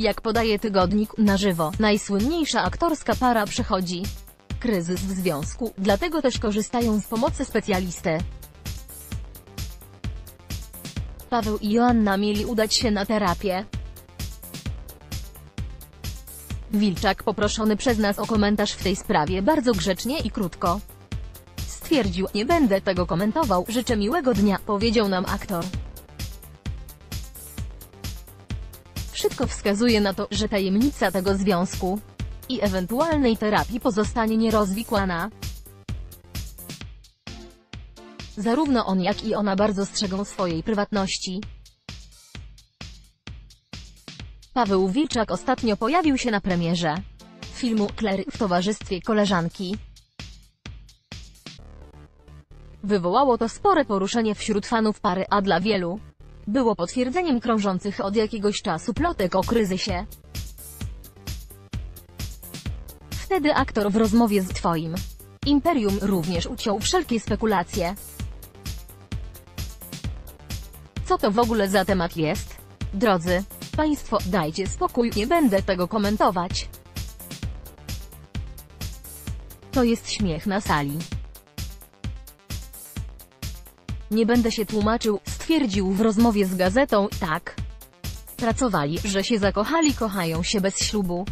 Jak podaje tygodnik na żywo, najsłynniejsza aktorska para przechodzi kryzys w związku, dlatego też korzystają z pomocy specjalisty. Paweł i Joanna mieli udać się na terapię. Wilczak poproszony przez nas o komentarz w tej sprawie bardzo grzecznie i krótko. Stwierdził, nie będę tego komentował, życzę miłego dnia, powiedział nam aktor. Wszystko wskazuje na to, że tajemnica tego związku i ewentualnej terapii pozostanie nierozwikłana. Zarówno on jak i ona bardzo strzegą swojej prywatności. Paweł Wilczak ostatnio pojawił się na premierze filmu Clary w towarzystwie koleżanki. Wywołało to spore poruszenie wśród fanów pary, a dla wielu było potwierdzeniem krążących od jakiegoś czasu plotek o kryzysie. Wtedy aktor w rozmowie z Twoim Imperium również uciął wszelkie spekulacje. Co to w ogóle za temat jest? Drodzy Państwo, dajcie spokój, nie będę tego komentować. To jest śmiech na sali. Nie będę się tłumaczył, stwierdził w rozmowie z gazetą, tak. Pracowali, że się zakochali, kochają się bez ślubu.